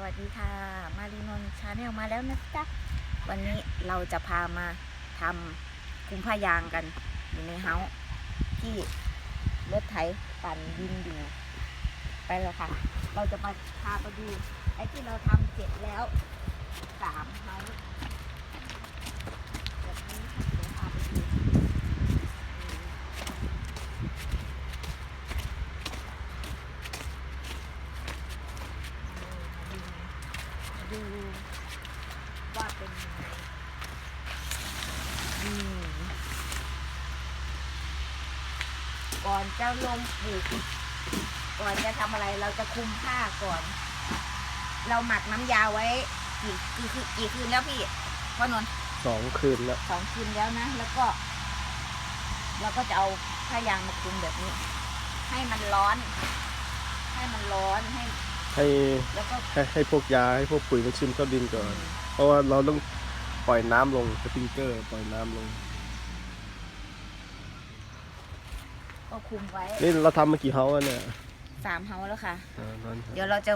วัสดีค่ะ มารีนนชาแนลมาแล้วนะจ๊ะ วันนี้เราจะพามาทำคุมผ้ายางกัน อยู่ในเฮาส์ที่รถไถปั่นดินอยู่ ไปแล้วค่ะ เราจะมาพาไปดูไอ้ที่เราทำเสร็จแล้วสามเฮาส์แบบนี้ค่ะเดี๋ยวพาไปดูดู ว่าเป็นยังไงนี่ก่อนจะลงปลูกก่อนจะทำอะไรเราจะคลุมผ้าก่อน เราหมักน้ำยาไว้กี่กี่คืนกี่คืนแล้วพี่พ่อนนท์สองคืนแล้วสองคืนแล้วนะ แล้วก็ เราก็จะเอาผ้ายางมาคลุมแบบนี้ ให้มันร้อน ให้มันร้อนให้ให้แล้วก็ ให้ให้พวกยาให้พวกปุ๋ยมันซึมเข้าดินก่อนเพ ราะว่าเราต้องปล่อยน้ำลงสปริงเกอร์ปล่อยน้ำลง ก็คลุมไว้นี่เราทำมากี่เฮาแล้วเนี่ยสามเฮาแล้วค่ะ อ่านั่นเดี๋ยวเราจะ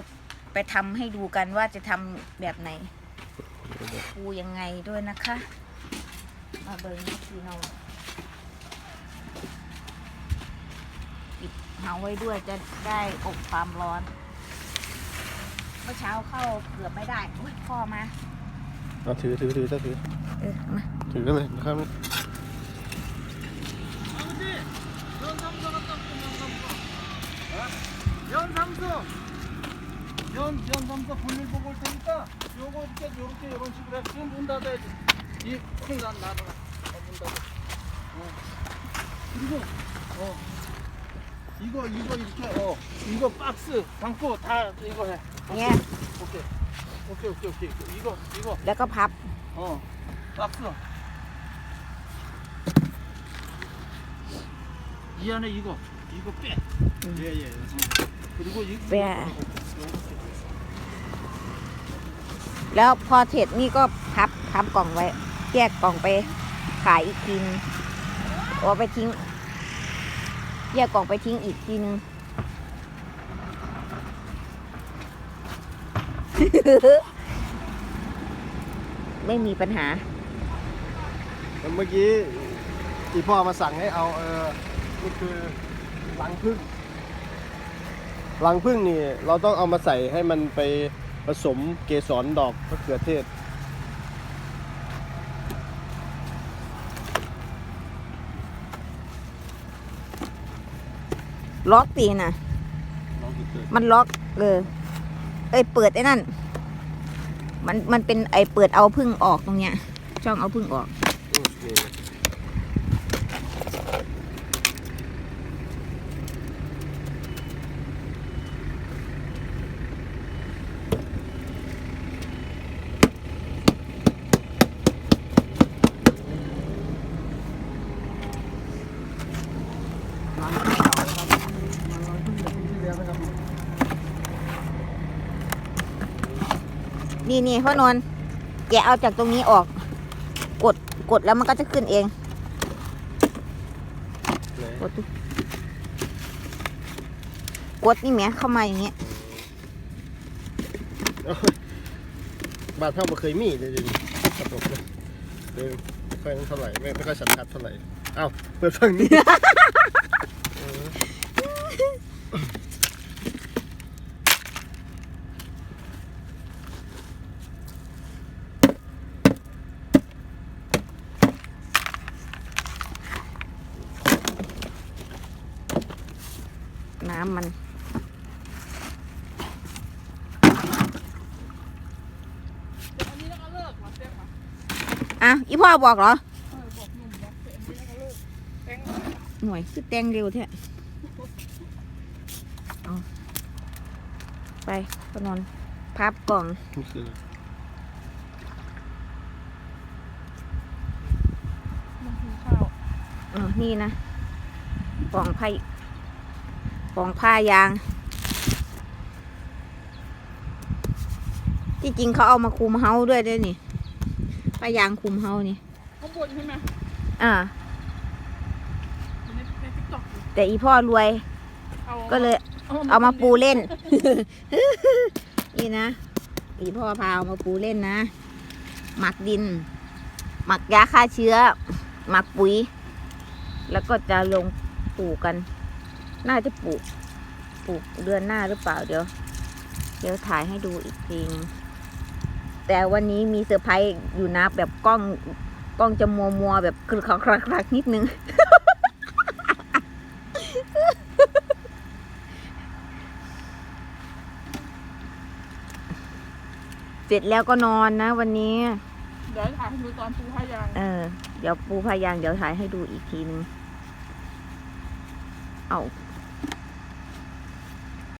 ไปทำให้ดูกันว่าจะทำแบบไหนปูยังไงด้วยนะคะ มาเบิร์นพี่น้องปิดเฮาไว้ด้วยจะได้อบความร้อน เมื่อเช้าเข้าเกือบไม่ได้อุ้ยพ่อมา เอาถือถือถือถ้าถือ เออมา ถือได้เลยนะครับ 연삼수 연 연삼수 분일 보고 올 테니까 요거 이렇게 요렇게 이런 식으로 해 지금 문 닫아야지 이콩난 닫아 어, 문 닫아 어. 그리고 어 이거 이거 이렇게 어 이거 박스 담고 다 이거 해 เนี่ย 오케이 오케이 오케이 오케이 이거 이거 แล้วก็พับ 어 박스 이 안에 이거 이거 빼 음. 예예 그리고 이 แปะแล้วพอเสร็จนี่ก็พับพับกล่องไว้ แยกกล่องไปขายอีกทีนึงเอาไปทิ้ง แยกกล่องไปทิ้งอีกทีนึง ไม่มีปัญหาแล้วเมื่อกี้อีพ่อมาสั่งให้เอาเออนี่คือรังผึ้งรังผึ้งนี่เราต้องเอามาใส่ให้มันไปผสมเกสรดอกมะเขือเทศ ล็อกตีน่ะลองดูเถอะมันล็อกเออ เอ้ยเปิดไอ้นั่น มันมันเป็นไอเปิดเอาพึ่งออกตรงเนี้ย ช่องเอาพึ่งออกโอเค นี่นี่พ่อนนท์แกะเอาจากตรงนี้ออก กดกดแล้วมันก็จะขึ้นเองกดดูกดนี่แหมเข้ามาอย่างเงี้ยบาดเท่าบ่เคยมีเลยเดี๋ยวนี้กระตกเลยเดี๋ยวไม่ค่อยเท่าไหร่ไม่ไม่ค่อยสันทัดเท่าไหร่เอ้าเปิดฝั่งนี้ น้ำมันอันนี้แล้วก็เลิกมาเต้นมาอะอีพ่อบอกเหรอเออบอกหนุ่มบอกเต้นอันนี้แล้วก็เลิกเต้นหน่วยคือแต่งเร็วแท้เอาไปพ่อนนท์พับกล่องนี่คืออะไรมันคือข้าวเออนี่นะกล่องไพ่ กล่องผ้ายาง ที่จริงเขาเอามาคุมเฮาด้วยด้วยนี่ผ้ายางคุมเฮานี่ข้างบนใช่ไหมอ่าในในทิกตอกแต่อีพ่อรวยเอาก็เลย เอามาปูเล่น นี่นะเอีพ่อพาเอามาปูเล่นนะ หมักดิน หมักยาฆ่าเชื้อ หมักปุ๋ย แล้วก็จะลงปลูกกัน น่าจะปลูก ปลูกเดือนหน้าหรือเปล่าเดี๋ยว เดี๋ยวถ่ายให้ดูอีกทีนึงแต่วันนี้มีเซอร์ไพรส์อยู่นะแบบกล้องกล้องจะมัวมัวๆแบบคลึกคลักคลักคลักนิดนึง เสร็จแล้วก็นอนนะวันนี้ เดี๋ยวถ่ายให้ดูตอนปูผ้ายาง เออ เดี๋ยวปูพายางเดี๋ยวถ่ายให้ดูอีกทีนึง เอา